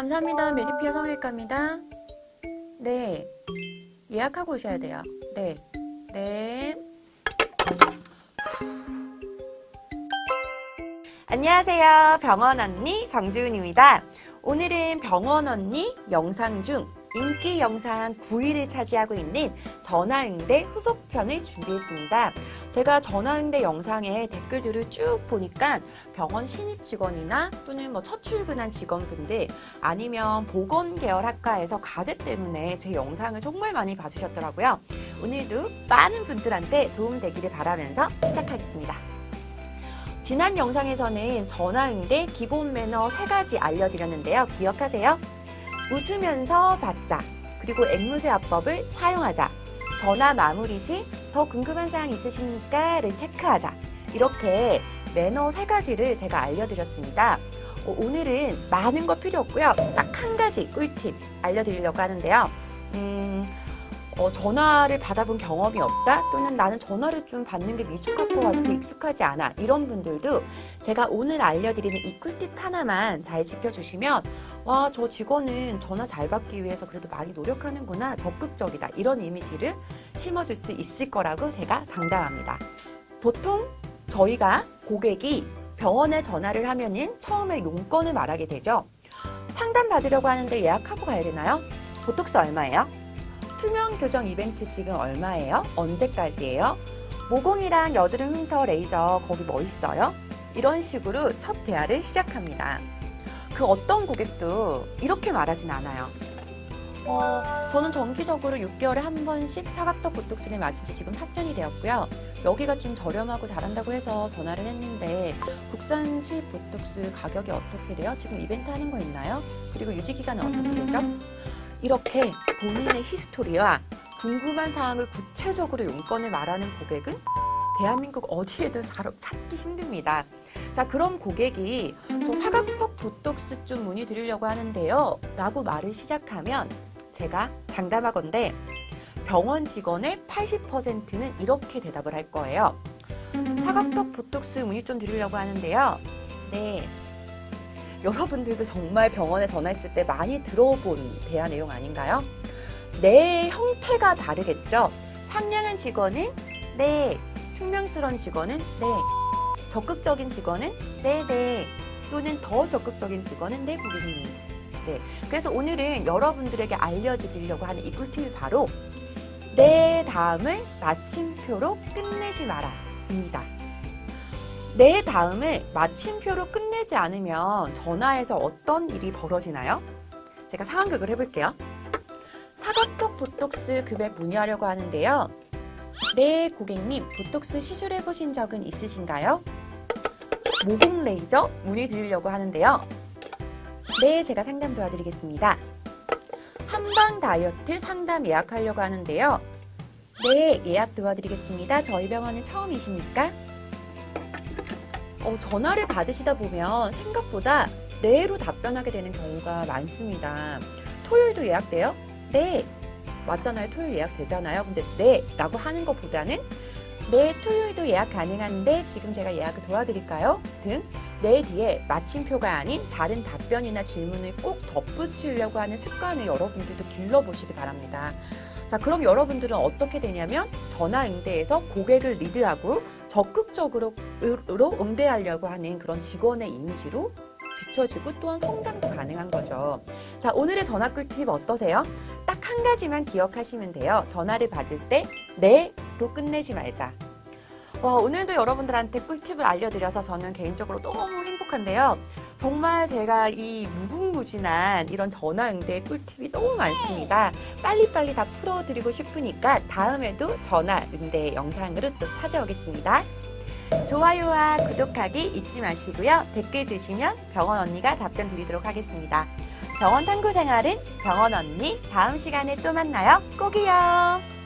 감사합니다. 메디피아 성형외과입니다. 네. 예약하고 오셔야 돼요. 네. 네. 안녕하세요. 병원 언니 정지훈입니다. 오늘은 병원 언니 영상 중 인기 영상 9위를 차지하고 있는 전화응대 후속편을 준비했습니다. 제가 전화응대 영상에 댓글들을 쭉 보니까 병원 신입 직원이나 또는 뭐 첫 출근한 직원분들 아니면 보건 계열 학과에서 과제 때문에 제 영상을 정말 많이 봐주셨더라고요. 오늘도 많은 분들한테 도움되기를 바라면서 시작하겠습니다. 지난 영상에서는 전화응대 기본 매너 세 가지 알려드렸는데요. 기억하세요? 웃으면서 받자. 그리고 앵무새 화법을 사용하자. 전화 마무리 시 더 궁금한 사항 있으십니까?를 체크하자. 이렇게 매너 세 가지를 제가 알려드렸습니다. 어, 오늘은 많은 거 필요 없고요. 딱 한 가지 꿀팁 알려드리려고 하는데요. 음, 어, 전화를 받아본 경험이 없다 또는 나는 전화를 좀 받는 게 미숙할 것 같고 익숙하지 않아 이런 분들도 제가 오늘 알려드리는 이 꿀팁 하나만 잘 지켜주시면 와 저 직원은 전화 잘 받기 위해서 그래도 많이 노력하는구나 적극적이다 이런 이미지를 심어줄 수 있을 거라고 제가 장담합니다. 보통 저희가 고객이 병원에 전화를 하면은 처음에 용건을 말하게 되죠. 상담 받으려고 하는데 예약하고 가야 되나요? 보톡스 얼마예요? 투명 교정 이벤트 지금 얼마예요? 언제까지예요? 모공이랑 여드름 흉터 레이저 거기 뭐 있어요? 이런 식으로 첫 대화를 시작합니다. 그 어떤 고객도 이렇게 말하진 않아요. 어, 저는 정기적으로 6개월에 한 번씩 사각턱 보톡스를 맞은 지 지금 3년이 되었고요. 여기가 좀 저렴하고 잘한다고 해서 전화를 했는데 국산 수입 보톡스 가격이 어떻게 돼요? 지금 이벤트 하는 거 있나요? 그리고 유지 기간은 어떻게 되죠? 이렇게 본인의 히스토리와 궁금한 사항을 구체적으로 용건을 말하는 고객은 대한민국 어디에든 찾기 힘듭니다. 자, 그럼 고객이 저 사각턱 보톡스 좀 문의 드리려고 하는데요. 라고 말을 시작하면 제가 장담하건대 병원 직원의 80%는 이렇게 대답을 할 거예요. 사각턱 보톡스 문의 좀 드리려고 하는데요. 네. 여러분들도 정말 병원에 전화했을 때 많이 들어본 대화 내용 아닌가요? 내 형태가 다르겠죠? 상냥한 직원은 네. 퉁명스러운 직원은 네. 적극적인 직원은 네, 네. 또는 더 적극적인 직원은 네, 고객님. 네. 그래서 오늘은 여러분들에게 알려드리려고 하는 이 꿀팁이 바로 내 다음을 마침표로 끝내지 마라. 입니다. 내 다음을 마침표로 끝내지 않으면 전화에서 어떤 일이 벌어지나요? 제가 상황극을 해볼게요. 사각턱 보톡스 급여 문의하려고 하는데요. 네, 고객님, 보톡스 시술해 보신 적은 있으신가요? 모공 레이저 문의 드리려고 하는데요. 네, 제가 상담 도와드리겠습니다. 한방 다이어트 상담 예약하려고 하는데요. 네, 예약 도와드리겠습니다. 저희 병원은 처음이십니까? 어, 전화를 받으시다 보면 생각보다 네로 답변하게 되는 경우가 많습니다. 토요일도 예약돼요? 네. 맞잖아요. 토요일 예약 되잖아요. 근데 네 라고 하는 것보다는 네, 토요일도 예약 가능한데 지금 제가 예약을 도와드릴까요? 등 네 뒤에 마침표가 아닌 다른 답변이나 질문을 꼭 덧붙이려고 하는 습관을 여러분들도 길러보시기 바랍니다. 자, 그럼 여러분들은 어떻게 되냐면 전화 응대에서 고객을 리드하고 적극적으로 으로 응대하려고 하는 그런 직원의 이미지로 비춰주고 또한 성장도 가능한 거죠. 자, 오늘의 전화 꿀팁 어떠세요? 딱 한 가지만 기억하시면 돼요. 전화를 받을 때 네로 끝내지 말자. 와, 오늘도 여러분들한테 꿀팁을 알려드려서 저는 개인적으로 너무 행복한데요. 정말 제가 이 무궁무진한 이런 전화 응대의 꿀팁이 너무 많습니다. 빨리빨리 다 풀어드리고 싶으니까 다음에도 전화 응대 영상으로 또 찾아오겠습니다. 좋아요와 구독하기 잊지 마시고요. 댓글 주시면 병원 언니가 답변 드리도록 하겠습니다. 병원 탐구 생활은 병원 언니 다음 시간에 또 만나요. 꼭이요.